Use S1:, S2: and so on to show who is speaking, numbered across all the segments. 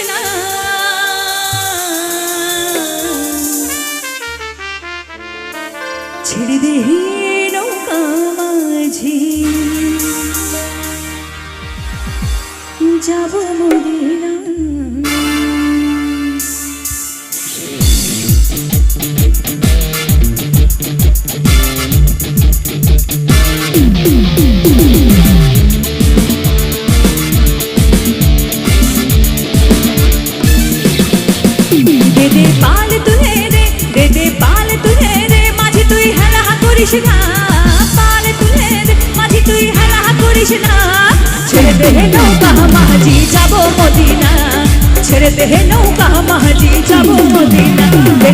S1: না ছেড়ে দে নৌকা মাঝি। যাব মদিনা। দে করিস না পাল তুলে দে, মাঝি তুই হেলা করিস না। ছেড়ে দে নৌকা, মাঝি যাব মদিনা। ছেড়ে দে নৌকা, মাঝি যাব মদিনা।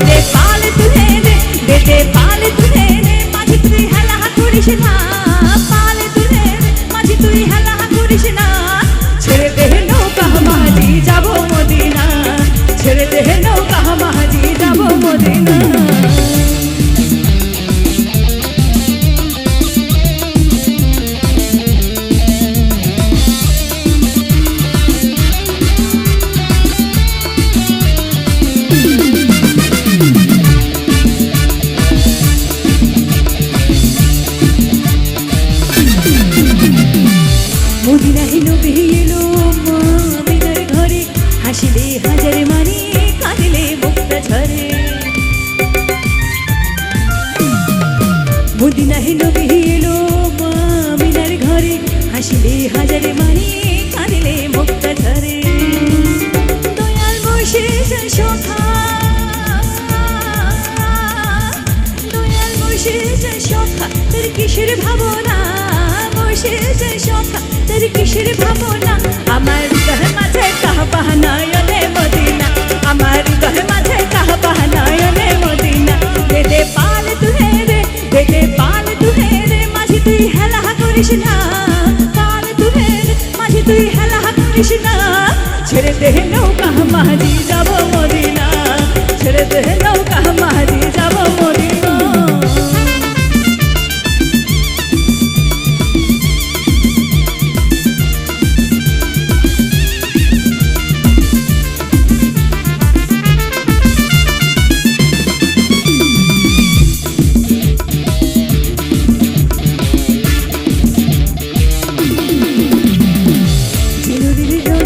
S1: দে পাল তুলে দে দে পাল তুলে দে, মাঝি তুই হেলা করিস না। হাজারে মানি কাঁদিলে মুক্তা ঝরে মদিনায় নবী এলো মা আমিনার ঘরে হাসিলে হাজারে মানি কাঁদিলে মুক্তা ঝরে দয়াল বসে সখা দয়াল বসে সখা তোর কিসের ভাবনা বসে সখা তোর কিসের ভাবনা হেলা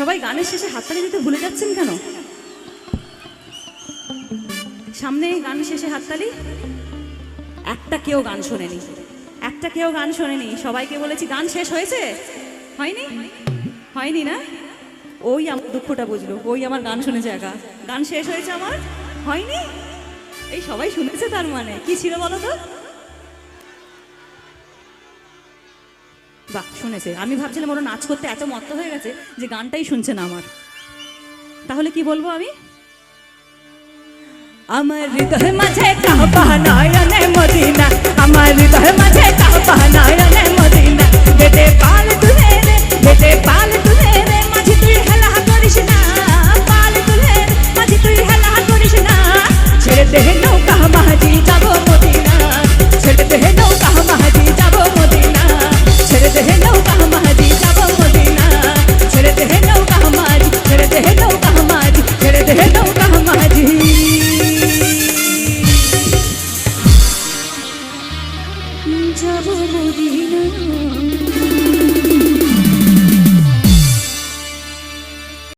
S1: সবাই গানের শেষে হাততালি দিতে ভুলে যাচ্ছেন কেন? সামনে গান শেষে হাততালি? একটা কেউ গান শোনেনি। একটা কেউ গান শোনেনি। সবাইকে বলেছি, গান শেষ হয়েছে? হয়নি? হয়নি না? ওই আমার দুঃখটা বুঝলো। ওই আমার গান শুনেছে একা। গান শেষ হয়েছে আমার? হয়নি? এই সবাই শুনেছে তার মানে। কি ছিল বলো তো? বাহ, শুনেছে। আমি ভাবছিলাম ওরা নাচ করতে এত মত্ত হয়ে গেছে যে গানটাই শুনছে না আমার। তাহলে কি বলব আমি? আমার হৃদয় মাঝে কাহ পাহানায়নে মদিনা। আমার হৃদয় মাঝে কাহ পাহানায়নে মদিনা। বেটে পাল তুলে রে, বেটে পাল তুলে রে, মাঝি তুই হেলা করিস না, পাল তুলে মাঝি তুই হেলা করিস না। ছেড়ে দে নৌকা মাঝি মদিনা